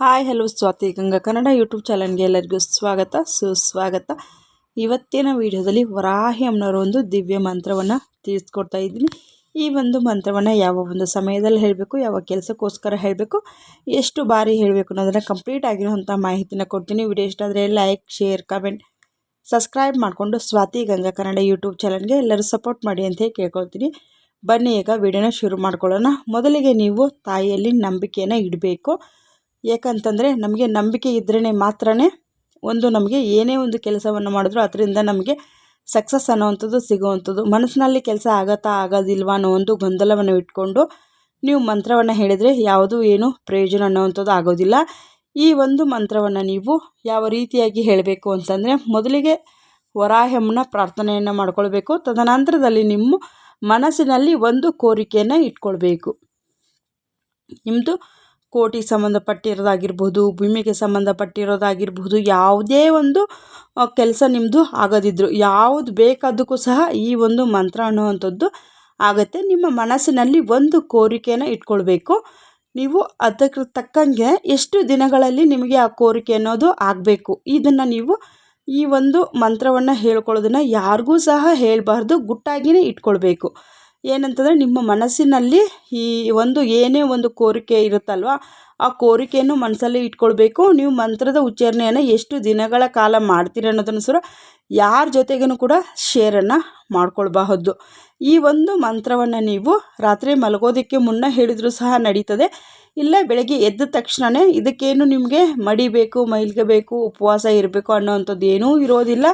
Hi, hello, Swathi Ganga Kannada YouTube ಚಾನಲ್ಗೆ ಎಲ್ಲರಿಗೂ ಸ್ವಾಗತ, ಸುಸ್ವಾಗತ. ಇವತ್ತಿನ ವಿಡಿಯೋದಲ್ಲಿ ವರಾಹಿ ಒಂದು ದಿವ್ಯ ಮಂತ್ರವನ್ನು ತಿಳಿಸ್ಕೊಡ್ತಾ ಇದ್ದೀನಿ. ಈ ಒಂದು ಮಂತ್ರವನ್ನು ಯಾವ ಒಂದು ಸಮಯದಲ್ಲಿ ಹೇಳಬೇಕು, ಯಾವ ಕೆಲಸಕ್ಕೋಸ್ಕರ ಹೇಳಬೇಕು, ಎಷ್ಟು ಬಾರಿ ಹೇಳಬೇಕು ಅನ್ನೋದನ್ನು ಕಂಪ್ಲೀಟ್ ಆಗಿರುವಂಥ ಮಾಹಿತಿನ ಕೊಡ್ತೀನಿ. ವಿಡಿಯೋ ಇಷ್ಟ ಆದರೆ ಲೈಕ್ ಶೇರ್ ಕಮೆಂಟ್ ಸಬ್ಸ್ಕ್ರೈಬ್ ಮಾಡಿಕೊಂಡು ಸ್ವಾತಿ ಗಂಗಾ ಕನ್ನಡ ಯೂಟ್ಯೂಬ್ ಚಾನಲ್ಗೆ ಎಲ್ಲರೂ ಸಪೋರ್ಟ್ ಮಾಡಿ ಅಂತ ಕೇಳ್ಕೊಳ್ತೀನಿ. ಬನ್ನಿ, ಈಗ ವಿಡಿಯೋನ ಶುರು ಮಾಡ್ಕೊಳ್ಳೋಣ. ಮೊದಲಿಗೆ ನೀವು ತಾಯಿಯಲ್ಲಿ ನಂಬಿಕೆಯನ್ನು ಇಡಬೇಕು. ಯಾಕಂತಂದರೆ ನಮಗೆ ನಂಬಿಕೆ ಇದ್ರೇ ಮಾತ್ರ ಒಂದು ನಮಗೆ ಏನೇ ಒಂದು ಕೆಲಸವನ್ನು ಮಾಡಿದ್ರು ಅದರಿಂದ ನಮಗೆ ಸಕ್ಸಸ್ ಅನ್ನೋವಂಥದ್ದು ಸಿಗುವಂಥದ್ದು. ಮನಸ್ಸಿನಲ್ಲಿ ಕೆಲಸ ಆಗತ್ತಾ ಆಗೋದಿಲ್ವ ಅನ್ನೋ ಒಂದು ಗೊಂದಲವನ್ನು ಇಟ್ಕೊಂಡು ನೀವು ಮಂತ್ರವನ್ನು ಹೇಳಿದರೆ ಯಾವುದೂ ಏನು ಪ್ರಯೋಜನ ಅನ್ನೋವಂಥದ್ದು ಆಗೋದಿಲ್ಲ. ಈ ಒಂದು ಮಂತ್ರವನ್ನು ನೀವು ಯಾವ ರೀತಿಯಾಗಿ ಹೇಳಬೇಕು ಅಂತಂದರೆ ಮೊದಲಿಗೆ ವರಾಹಮ್ಮನ ಪ್ರಾರ್ಥನೆಯನ್ನು ಮಾಡ್ಕೊಳ್ಬೇಕು. ತದನಂತರದಲ್ಲಿ ನಿಮ್ಮ ಮನಸ್ಸಿನಲ್ಲಿ ಒಂದು ಕೋರಿಕೆಯನ್ನು ಇಟ್ಕೊಳ್ಬೇಕು. ನಿಮ್ಮದು ಕೋಟಿಗೆ ಸಂಬಂಧಪಟ್ಟಿರೋದಾಗಿರ್ಬೋದು, ಭೂಮಿಗೆ ಸಂಬಂಧಪಟ್ಟಿರೋದಾಗಿರ್ಬೋದು, ಯಾವುದೇ ಒಂದು ಕೆಲಸ ನಿಮ್ಮದು ಆಗೋದಿದ್ರು, ಯಾವುದು ಬೇಕಾದಕ್ಕೂ ಸಹ ಈ ಒಂದು ಮಂತ್ರ ಅನ್ನುವಂಥದ್ದು ಆಗುತ್ತೆ. ನಿಮ್ಮ ಮನಸ್ಸಿನಲ್ಲಿ ಒಂದು ಕೋರಿಕೆಯನ್ನು ಇಟ್ಕೊಳ್ಬೇಕು. ನೀವು ಅದಕ್ಕೆ ತಕ್ಕಂಗೆ ಎಷ್ಟು ದಿನಗಳಲ್ಲಿ ನಿಮಗೆ ಆ ಕೋರಿಕೆ ಅನ್ನೋದು ಆಗಬೇಕು. ಇದನ್ನು ನೀವು ಈ ಒಂದು ಮಂತ್ರವನ್ನು ಹೇಳ್ಕೊಳ್ಳೋದನ್ನು ಯಾರಿಗೂ ಸಹ ಹೇಳಬಾರ್ದು ಗುಟ್ಟಾಗಿಯೇ ಇಟ್ಕೊಳ್ಬೇಕು. ಏನಂತಂದರೆ ನಿಮ್ಮ ಮನಸ್ಸಿನಲ್ಲಿ ಈ ಒಂದು ಏನೇ ಒಂದು ಕೋರಿಕೆ ಇರುತ್ತಲ್ವ, ಆ ಕೋರಿಕೆಯನ್ನು ಮನಸ್ಸಲ್ಲಿ ಇಟ್ಕೊಳ್ಬೇಕು. ನೀವು ಮಂತ್ರದ ಉಚ್ಚಾರಣೆಯನ್ನು ಎಷ್ಟು ದಿನಗಳ ಕಾಲ ಮಾಡ್ತೀರಿ ಅನ್ನೋದನ್ನು ಸಹ ಯಾರ ಜೊತೆಗೂ ಕೂಡ ಶೇರನ್ನು ಮಾಡ್ಕೊಳ್ಬಹುದು ಈ ಒಂದು ಮಂತ್ರವನ್ನು ನೀವು ರಾತ್ರಿ ಮಲಗೋದಕ್ಕೆ ಮುನ್ನ ಹೇಳಿದರೂ ಸಹ ನಡೀತದೆ. ಇಲ್ಲ ಬೆಳಗ್ಗೆ ಎದ್ದ ತಕ್ಷಣವೇ ಇದಕ್ಕೇನು ನಿಮಗೆ ಮಡಿಬೇಕು ಬೇಕು ಉಪವಾಸ ಇರಬೇಕು ಅನ್ನೋವಂಥದ್ದು ಏನೂ ಇರೋದಿಲ್ಲ.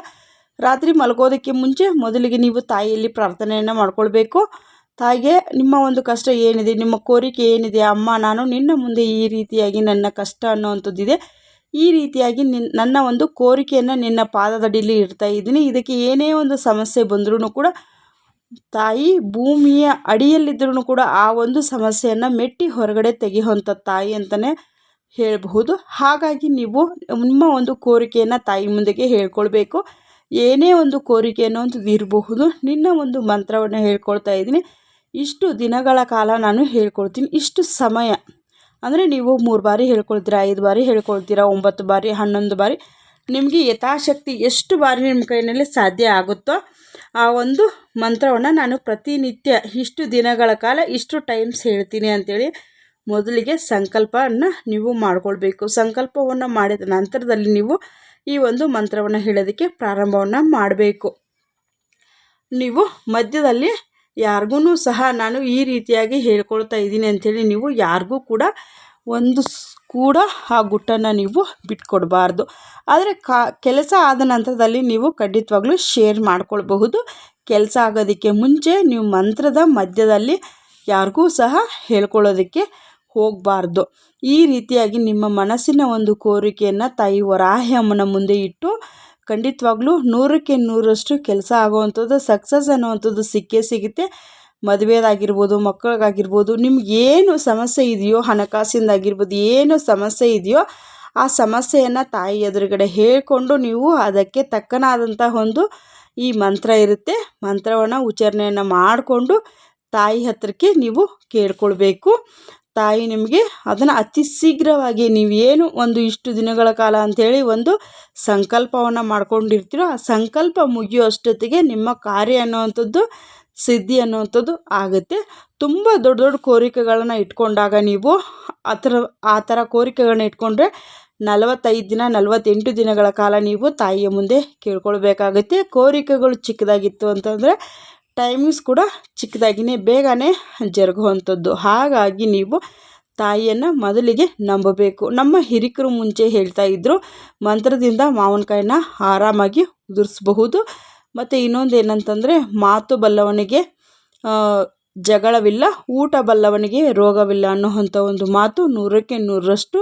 ರಾತ್ರಿ ಮಲಗೋದಕ್ಕೆ ಮುಂಚೆ ಮೊದಲಿಗೆ ನೀವು ತಾಯಿಯಲ್ಲಿ ಪ್ರಾರ್ಥನೆಯನ್ನು ಮಾಡಿಕೊಳ್ಬೇಕು. ತಾಯಿಗೆ, ನಿಮ್ಮ ಒಂದು ಕಷ್ಟ ಏನಿದೆ, ನಿಮ್ಮ ಕೋರಿಕೆ ಏನಿದೆ, ಅಮ್ಮ, ನಾನು ನಿನ್ನ ಮುಂದೆ ಈ ರೀತಿಯಾಗಿ ನನ್ನ ಕಷ್ಟ ಅನ್ನೋವಂಥದ್ದಿದೆ. ಈ ರೀತಿಯಾಗಿ ನಿನ್ನ ಒಂದು ಕೋರಿಕೆಯನ್ನು ನಿನ್ನ ಪಾದದಡಿಯಲ್ಲಿ ಇಡ್ತಾ ಇದ್ದೀನಿ. ಇದಕ್ಕೆ ಏನೇ ಒಂದು ಸಮಸ್ಯೆ ಬಂದರೂ ಕೂಡ ತಾಯಿ ಭೂಮಿಯ ಅಡಿಯಲ್ಲಿದ್ದರೂ ಕೂಡ ಆ ಒಂದು ಸಮಸ್ಯೆಯನ್ನು ಮೆಟ್ಟಿ ಹೊರಗಡೆ ತೆಗೆಯುವಂಥ ತಾಯಿ ಅಂತಲೇ ಹೇಳಬಹುದು. ಹಾಗಾಗಿ ನೀವು ನಿಮ್ಮ ಒಂದು ಕೋರಿಕೆಯನ್ನು ತಾಯಿ ಮುಂದೆಗೆ ಹೇಳ್ಕೊಳ್ಬೇಕು. ಏನೇ ಒಂದು ಕೋರಿಕೆ ಅನ್ನೋವಂಥದ್ದು ಇರಬಹುದು. ನಿನ್ನ ಒಂದು ಮಂತ್ರವನ್ನು ಹೇಳ್ಕೊಳ್ತಾ ಇದ್ದೀನಿ. ಇಷ್ಟು ದಿನಗಳ ಕಾಲ ನಾನು ಹೇಳ್ಕೊಳ್ತೀನಿ. ಇಷ್ಟು ಸಮಯ. ಅಂದರೆ ನೀವು ಮೂರು ಬಾರಿ ಹೇಳ್ಕೊಳ್ತೀರಾ, ಐದು ಬಾರಿ ಹೇಳ್ಕೊಳ್ತೀರಾ, ಒಂಬತ್ತು ಬಾರಿ, ಹನ್ನೊಂದು ಬಾರಿ. ನಿಮಗೆ ಯಥಾಶಕ್ತಿ ಎಷ್ಟು ಬಾರಿ ನಿಮ್ಮ ಕೈನಲ್ಲಿ ಸಾಧ್ಯ ಆಗುತ್ತೋ ಆ ಒಂದು ಮಂತ್ರವನ್ನು ನಾನು ಪ್ರತಿನಿತ್ಯ ಇಷ್ಟು ದಿನಗಳ ಕಾಲ ಇಷ್ಟು ಟೈಮ್ಸ್ ಹೇಳ್ತೀನಿ ಅಂಥೇಳಿ ಮೊದಲಿಗೆ ಸಂಕಲ್ಪವನ್ನು ನೀವು ಮಾಡಿಕೊಳ್ಬೇಕು. ಸಂಕಲ್ಪವನ್ನು ಮಾಡಿದ ನಂತರದಲ್ಲಿ ನೀವು ಈ ಒಂದು ಮಂತ್ರವನ್ನು ಹೇಳೋದಕ್ಕೆ ಪ್ರಾರಂಭವನ್ನು ಮಾಡಬೇಕು. ನೀವು ಮಧ್ಯದಲ್ಲಿ ಯಾರಿಗೂ ಸಹ ನಾನು ಈ ರೀತಿಯಾಗಿ ಹೇಳ್ಕೊಳ್ತಾ ಇದ್ದೀನಿ ಅಂಥೇಳಿ ನೀವು ಯಾರಿಗೂ ಕೂಡ ಒಂದು ಕೂಡ ಆ ಗುಟ್ಟನ್ನು ನೀವು ಬಿಟ್ಕೊಡಬಾರ್ದು. ಆದರೆ ಕಾ ಕೆಲಸ ಆದ ನಂತರದಲ್ಲಿ ನೀವು ಖಂಡಿತವಾಗ್ಲೂ ಶೇರ್ ಮಾಡ್ಕೊಳ್ಬಹುದು. ಕೆಲಸ ಆಗೋದಕ್ಕೆ ಮುಂಚೆ ನೀವು ಮಂತ್ರದ ಮಧ್ಯದಲ್ಲಿ ಯಾರಿಗೂ ಸಹ ಹೇಳ್ಕೊಳ್ಳೋದಕ್ಕೆ ಹೋಗಬಾರ್ದು. ಈ ರೀತಿಯಾಗಿ ನಿಮ್ಮ ಮನಸ್ಸಿನ ಒಂದು ಕೋರಿಕೆಯನ್ನು ತಾಯಿ ವರಾಹಿ ಅಮ್ಮನ ಮುಂದೆ ಇಟ್ಟು, ಖಂಡಿತವಾಗ್ಲೂ ನೂರಕ್ಕೆ ನೂರಷ್ಟು ಕೆಲಸ ಆಗುವಂಥದ್ದು ಸಕ್ಸಸ್ ಅನ್ನುವಂಥದ್ದು ಸಿಕ್ಕೇ ಸಿಗುತ್ತೆ. ಮದುವೆದಾಗಿರ್ಬೋದು, ಮಕ್ಕಳಿಗಾಗಿರ್ಬೋದು, ನಿಮ್ಗೆ ಏನು ಸಮಸ್ಯೆ ಇದೆಯೋ, ಹಣಕಾಸಿಂದಾಗಿರ್ಬೋದು, ಏನು ಸಮಸ್ಯೆ ಇದೆಯೋ, ಆ ಸಮಸ್ಯೆಯನ್ನು ತಾಯಿ ಎದುರುಗಡೆ ಹೇಳಿಕೊಂಡು ನೀವು ಅದಕ್ಕೆ ತಕ್ಕನಾದಂಥ ಒಂದು ಈ ಮಂತ್ರ ಇರುತ್ತೆ. ಮಂತ್ರವನ್ನು ಉಚ್ಚಾರಣೆಯನ್ನು ಮಾಡಿಕೊಂಡು ತಾಯಿ ಹತ್ತಿರಕ್ಕೆ ನೀವು ಕೇಳ್ಕೊಳ್ಬೇಕು. ತಾಯಿ ನಿಮಗೆ ಅದನ್ನು ಅತಿ ಶೀಘ್ರವಾಗಿ ನೀವೇನು ಒಂದು ಇಷ್ಟು ದಿನಗಳ ಕಾಲ ಅಂಥೇಳಿ ಒಂದು ಸಂಕಲ್ಪವನ್ನು ಮಾಡ್ಕೊಂಡಿರ್ತೀರೋ ಆ ಸಂಕಲ್ಪ ಮುಗಿಯುವಷ್ಟೊತ್ತಿಗೆ ನಿಮ್ಮ ಕಾರ್ಯ ಅನ್ನುವಂಥದ್ದು, ಸಿದ್ಧಿ ಅನ್ನುವಂಥದ್ದು ಆಗುತ್ತೆ. ತುಂಬ ದೊಡ್ಡ ದೊಡ್ಡ ಕೋರಿಕೆಗಳನ್ನು ಇಟ್ಕೊಂಡಾಗ ನೀವು ಆ ಥರ ಆ ಥರ ಕೋರಿಕೆಗಳನ್ನ ಇಟ್ಕೊಂಡ್ರೆ ನಲವತ್ತೈದು ದಿನ, ನಲವತ್ತೆಂಟು ದಿನಗಳ ಕಾಲ ನೀವು ತಾಯಿಯ ಮುಂದೆ ಕೇಳ್ಕೊಳ್ಬೇಕಾಗುತ್ತೆ. ಕೋರಿಕೆಗಳು ಚಿಕ್ಕದಾಗಿತ್ತು ಅಂತಂದರೆ ಟೈಮಿಂಗ್ಸ್ ಕೂಡ ಚಿಕ್ಕದಾಗಿಯೇ ಬೇಗನೆ ಜರುಗುವಂಥದ್ದು. ಹಾಗಾಗಿ ನೀವು ತಾಯಿಯನ್ನು ಮೊದಲಿಗೆ ನಂಬಬೇಕು. ನಮ್ಮ ಹಿರಿಕರು ಮುಂಚೆ ಹೇಳ್ತಾ ಇದ್ದರು ಮಂತ್ರದಿಂದ ಮಾವಿನಕಾಯಿನ ಆರಾಮಾಗಿ ಉದುರಿಸಬಹುದು. ಮತ್ತು ಇನ್ನೊಂದು ಏನಂತಂದರೆ, ಮಾತು ಬಲ್ಲವನಿಗೆ ಜಗಳವಿಲ್ಲ, ಊಟ ಬಲ್ಲವನಿಗೆ ರೋಗವಿಲ್ಲ ಅನ್ನೋವಂಥ ಒಂದು ಮಾತು ನೂರಕ್ಕೆ ನೂರರಷ್ಟು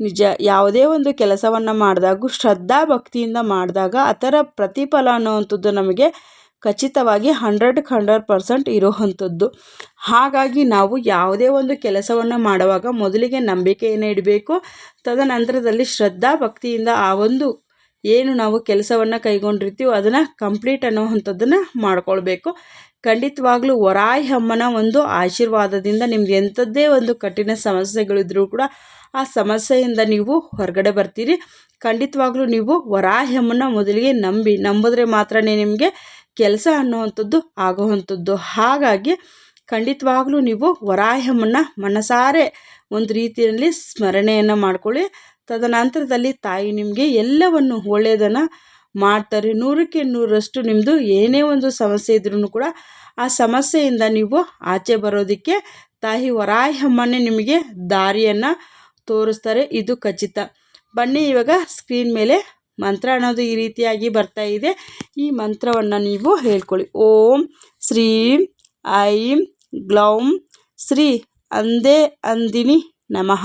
ನಿಜ. ಯಾವುದೇ ಒಂದು ಕೆಲಸವನ್ನು ಮಾಡಿದಾಗೂ ಶ್ರದ್ಧಾ ಭಕ್ತಿಯಿಂದ ಮಾಡಿದಾಗ, ಅದರ ಪ್ರತಿಫಲ ಅನ್ನುವಂಥದ್ದು ನಮಗೆ ಖಚಿತವಾಗಿ ಹಂಡ್ರೆಡ್ಗೆ ಹಂಡ್ರೆಡ್ ಪರ್ಸೆಂಟ್ ಇರೋವಂಥದ್ದು. ಹಾಗಾಗಿ ನಾವು ಯಾವುದೇ ಒಂದು ಕೆಲಸವನ್ನು ಮಾಡುವಾಗ ಮೊದಲಿಗೆ ನಂಬಿಕೆಯನ್ನು ಇಡಬೇಕು. ತದನಂತರದಲ್ಲಿ ಶ್ರದ್ಧಾ ಭಕ್ತಿಯಿಂದ ಆ ಒಂದು ಏನು ನಾವು ಕೆಲಸವನ್ನು ಕೈಗೊಂಡಿರ್ತೀವೋ ಅದನ್ನು ಕಂಪ್ಲೀಟ್ ಅನ್ನೋವಂಥದ್ದನ್ನು ಮಾಡ್ಕೊಳ್ಬೇಕು. ಖಂಡಿತವಾಗ್ಲೂ ವರಾಯಿ ಅಮ್ಮನ ಒಂದು ಆಶೀರ್ವಾದದಿಂದ ನಿಮ್ಗೆ ಎಂಥದ್ದೇ ಒಂದು ಕಠಿಣ ಸಮಸ್ಯೆಗಳಿದ್ರೂ ಕೂಡ ಆ ಸಮಸ್ಯೆಯಿಂದ ನೀವು ಹೊರಗಡೆ ಬರ್ತೀರಿ. ಖಂಡಿತವಾಗ್ಲೂ ನೀವು ವರಾಹ್ಯಮ್ಮನ ಮೊದಲಿಗೆ ನಂಬಿ, ನಂಬಿದ್ರೆ ಮಾತ್ರನೇ ನಿಮಗೆ ಕೆಲಸ ಅನ್ನುವಂಥದ್ದು ಆಗುವಂಥದ್ದು. ಹಾಗಾಗಿ ಖಂಡಿತವಾಗ್ಲೂ ನೀವು ವರಾಹ್ಯಮ್ಮನ ಮನಸಾರೆ ಒಂದು ರೀತಿಯಲ್ಲಿ ಸ್ಮರಣೆಯನ್ನು ಮಾಡ್ಕೊಳ್ಳಿ. ತದನಂತರದಲ್ಲಿ ತಾಯಿ ನಿಮಗೆ ಎಲ್ಲವನ್ನು ಒಳ್ಳೆಯದನ್ನು ಮಾಡ್ತಾರೆ. ನೂರಕ್ಕೆ ನೂರಷ್ಟು ನಿಮ್ಮದು ಏನೇ ಒಂದು ಸಮಸ್ಯೆ ಇದ್ರೂ ಕೂಡ ಆ ಸಮಸ್ಯೆಯಿಂದ ನೀವು ಆಚೆ ಬರೋದಕ್ಕೆ ತಾಯಿ ವರಾಯಮ್ಮನೇ ನಿಮಗೆ ದಾರಿಯನ್ನು ತೋರಿಸ್ತಾರೆ. ಇದು ಖಚಿತ. ಬನ್ನಿ ಇವಾಗ ಸ್ಕ್ರೀನ್ ಮೇಲೆ ಮಂತ್ರ ಅನ್ನೋದು ಈ ರೀತಿಯಾಗಿ ಬರ್ತಾ ಇದೆ. ಈ ಮಂತ್ರವನ್ನು ನೀವು ಹೇಳ್ಕೊಳ್ಳಿ. ಓಂ ಶ್ರೀಂ ಐಂ ಗ್ಲೌಂ ಶ್ರೀ ಅಂದೇ ಅಂದಿನಿ ನಮಃ.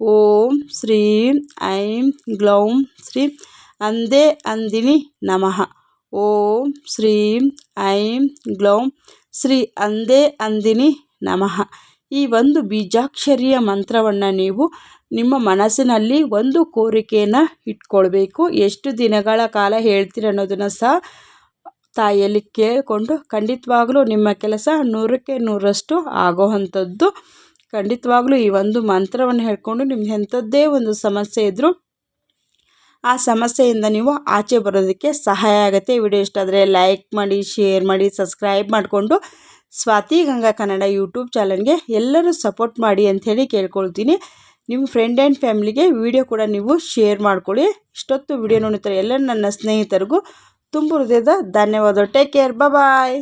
ಓಂ ಶ್ರೀಂ ಐಂ ಗ್ಲೌಂ ಶ್ರೀ ಅಂದೇ ಅಂದಿನಿ ನಮಃ. ಓಂ ಶ್ರೀಂ ಐಂ ಗ್ಲೌಂ ಶ್ರೀ ಅಂದೇ ಅಂದಿನಿ ನಮಃ. ಈ ಒಂದು ಬೀಜಾಕ್ಷರಿಯ ಮಂತ್ರವನ್ನು ನೀವು ನಿಮ್ಮ ಮನಸ್ಸಿನಲ್ಲಿ ಒಂದು ಕೋರಿಕೆಯನ್ನು ಇಟ್ಕೊಳ್ಬೇಕು. ಎಷ್ಟು ದಿನಗಳ ಕಾಲ ಹೇಳ್ತೀರ ಅನ್ನೋದನ್ನು ಸಹ ತಾಯಿಯಲ್ಲಿ ಕೇಳಿಕೊಂಡು ಖಂಡಿತವಾಗ್ಲೂ ನಿಮ್ಮ ಕೆಲಸ ನೂರಕ್ಕೆ ನೂರಷ್ಟು ಆಗೋ ಅಂಥದ್ದು. ಖಂಡಿತವಾಗ್ಲೂ ಈ ಒಂದು ಮಂತ್ರವನ್ನು ಹೇಳ್ಕೊಂಡು ನಿಮ್ಗೆ ಎಂಥದ್ದೇ ಒಂದು ಸಮಸ್ಯೆ ಇದ್ದರೂ ಆ ಸಮಸ್ಯೆಯಿಂದ ನೀವು ಆಚೆ ಬರೋದಕ್ಕೆ ಸಹಾಯ ಆಗುತ್ತೆ. ವಿಡಿಯೋ ಇಷ್ಟ ಆದರೆ ಲೈಕ್ ಮಾಡಿ, ಶೇರ್ ಮಾಡಿ, ಸಬ್ಸ್ಕ್ರೈಬ್ ಮಾಡಿಕೊಂಡು ಸ್ವಾತಿ ಗಂಗಾ ಕನ್ನಡ ಯೂಟ್ಯೂಬ್ ಚಾನಲ್ಗೆ ಎಲ್ಲರೂ ಸಪೋರ್ಟ್ ಮಾಡಿ ಅಂಥೇಳಿ ಕೇಳ್ಕೊಳ್ತೀನಿ. ನಿಮ್ಮ ಫ್ರೆಂಡ್ ಆ್ಯಂಡ್ ಫ್ಯಾಮಿಲಿಗೆ ವಿಡಿಯೋ ಕೂಡ ನೀವು ಶೇರ್ ಮಾಡ್ಕೊಳ್ಳಿ. ಇಷ್ಟೊತ್ತು ವಿಡಿಯೋ ನೋಡಿದ್ರೆ ಎಲ್ಲ ನನ್ನ ಸ್ನೇಹಿತರಿಗೂ ತುಂಬ ಹೃದಯದ ಧನ್ಯವಾದ ಟೇಕ್ ಕೇರ್. ಬಾಯ್.